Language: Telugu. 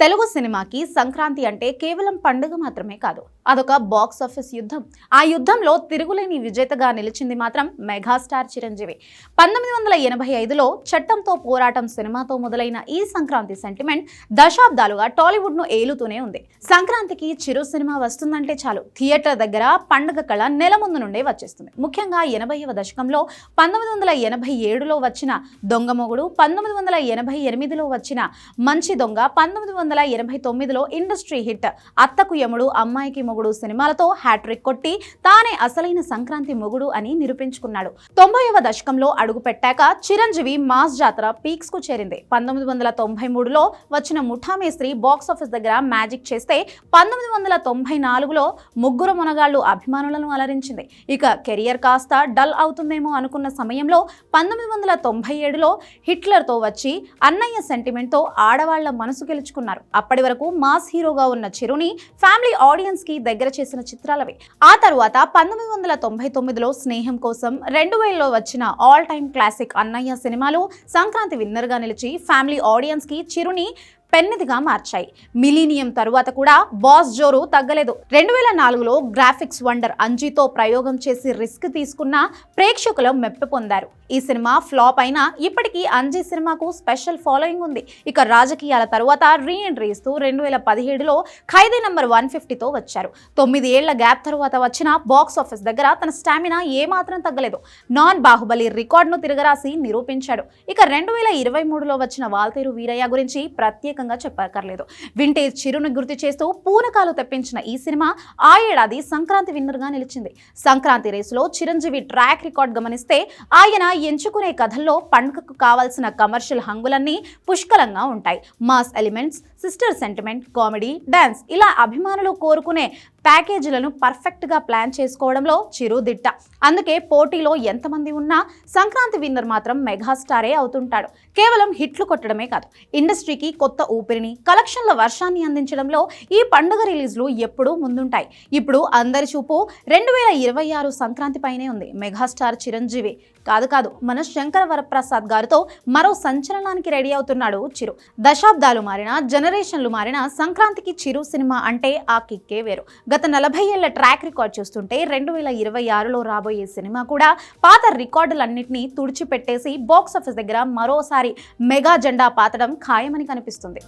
తెలుగు సినిమాకి సంక్రాంతి అంటే కేవలం పండుగ మాత్రమే కాదు. అదొక బాక్స్ ఆఫీస్ యుద్ధం. ఆ యుద్ధంలో తిరుగులేని విజేతగా నిలిచింది మాత్రం మెగాస్టార్ చిరంజీవి. పంతొమ్మిది వందల ఎనభై ఐదులో చట్టంతో పోరాటం సినిమాతో మొదలైన ఈ సంక్రాంతి సెంటిమెంట్ దశాబ్దాలుగా టాలీవుడ్ను ఏలుతూనే ఉంది. సంక్రాంతికి చిరు సినిమా వస్తుందంటే చాలు. థియేటర్ దగ్గర పండగ కళ నెల ముందు నుండే వచ్చేస్తుంది. ముఖ్యంగా ఎనభైవ దశకంలో పంతొమ్మిది వందల ఎనభై ఏడులో వచ్చిన దొంగ మొగుడు పంతొమ్మిది వందల ఎనభై ఎనిమిదిలో వచ్చిన మంచి దొంగ పంతొమ్మిది వందల ఎనభై తొమ్మిదిలో ఇండస్ట్రీ హిట్ అత్తకు యముడు అమ్మాయికి మొగుడు సినిమాలతో హ్యాట్రిక్ కొట్టి తానే అసలైన సంక్రాంతి మొగుడు అని నిరూపించుకున్నాడు. తొంభైవ దశకంలో అడుగు పెట్టాక చిరంజీవి మాస్ జాతర పీక్స్కు చేరింది. పంతొమ్మిది వందల తొంభై మూడులో వచ్చిన Muta Mestri box office box office దగ్గర మ్యాజిక్ చేస్తే పంతొమ్మిది వందల తొంభై నాలుగులో ముగ్గురు మునగాళ్ళు అభిమానులను అలరించింది. ఇక కెరియర్ కాస్త డల్ అవుతుందేమో అనుకున్న సమయంలో పంతొమ్మిది వందల తొంభై ఏడులో హిట్లర్తో వచ్చి అన్నయ్య సెంటిమెంట్తో ఆడవాళ్ళ మనసు గెలుచుకున్నారు. అప్పటి వరకు మాస్ హీరోగా ఉన్న చిరుని ఫ్యామిలీ ఆడియన్స్కి దగ్గర చేసిన చిత్రాలవి. ఆ తరువాత పంతొమ్మిది వందల తొంభై తొమ్మిదిలో స్నేహం కోసం రెండు వేలలో వచ్చిన ఆల్ టైమ్ క్లాసిక్ అన్నయ్య సినిమాలు సంక్రాంతి విన్నర్గా నిలిచి ఫ్యామిలీ ఆడియన్స్కి చిరుని పెన్నదిగా మార్చాయి. మిలీనియం తరువాత కూడా బాస్ జోరు తగ్గలేదు. రెండు వేల నాలుగులో గ్రాఫిక్స్ వండర్ అంజీతో ప్రయోగం చేసి రిస్క్ తీసుకున్న ప్రేక్షకులు మెప్పు పొందారు. ఈ సినిమా ఫ్లాప్ అయినా ఇప్పటికీ అంజీ సినిమాకు స్పెషల్ ఫాలోయింగ్ ఉంది. ఇక రాజకీయాల తరువాత రీ ఎంట్రీ ఇస్తూ రెండు వేల పదిహేడులో ఖైదీ నంబర్ వన్ ఫిఫ్టీతో వచ్చారు. తొమ్మిది ఏళ్ళ గ్యాప్ తరువాత వచ్చిన బాక్స్ ఆఫీస్ దగ్గర తన స్టామినా ఏమాత్రం తగ్గలేదు. నాన్ బాహుబలి రికార్డును తిరగరాసి నిరూపించాడు. ఇక రెండు వేల ఇరవై మూడులో వచ్చిన వాల్తేరు వీరయ్య గురించి ప్రత్యేక ప్రత్యేకంగా చెప్పక్కర్లేదు. వింటేజ్ చిరును గుర్తు చేస్తూ పూనకాలు తెప్పించిన ఈ సినిమా ఆ ఏడాది సంక్రాంతి విన్నర్గా నిలిచింది. సంక్రాంతి రేసులో చిరంజీవి ట్రాక్ రికార్డ్ గమనిస్తే ఆయన ఎంచుకునే కథల్లో పండుగకు కావాల్సిన కమర్షియల్ హంగులన్నీ పుష్కలంగా ఉంటాయి. Mass elements sister sentiment comedy dance ఇలా అభిమానులు కోరుకునే ప్యాకేజీలను పర్ఫెక్ట్గా ప్లాన్ చేసుకోవడంలో చిరుదిట్ట. అందుకే పోటీలో ఎంతమంది ఉన్నా సంక్రాంతి విన్నర్ మాత్రం మెగాస్టారే అవుతుంటాడు. కేవలం హిట్లు కొట్టడమే కాదు ఇండస్ట్రీకి కొత్త ఊపిరిని కలెక్షన్ల వర్షాన్ని అందించడంలో ఈ పండుగ రిలీజ్లు ఎప్పుడూ ముందుంటాయి. ఇప్పుడు అందరి చూపు రెండు వేల ఇరవై ఆరు సంక్రాంతి పైనే ఉంది. మెగాస్టార్ చిరంజీవి. కాదు కాదు మన శంకర వరప్రసాద్ గారితో మరో సంచలనానికి రెడీ అవుతున్నాడు చిరు. దశాబ్దాలు మారిన జనరేషన్లు మారిన సంక్రాంతికి చిరు సినిమా అంటే ఆ కిక్కే వేరు. గత నలభై ఏళ్ళ ట్రాక్ రికార్డ్ చూస్తుంటే రెండు వేల ఇరవై ఆరులో రాబోయే సినిమా కూడా పాత రికార్డులన్నింటినీ తుడిచిపెట్టేసి బాక్స్ ఆఫీస్ దగ్గర మరోసారి మెగా జెండా పాతడం ఖాయమని కనిపిస్తుంది.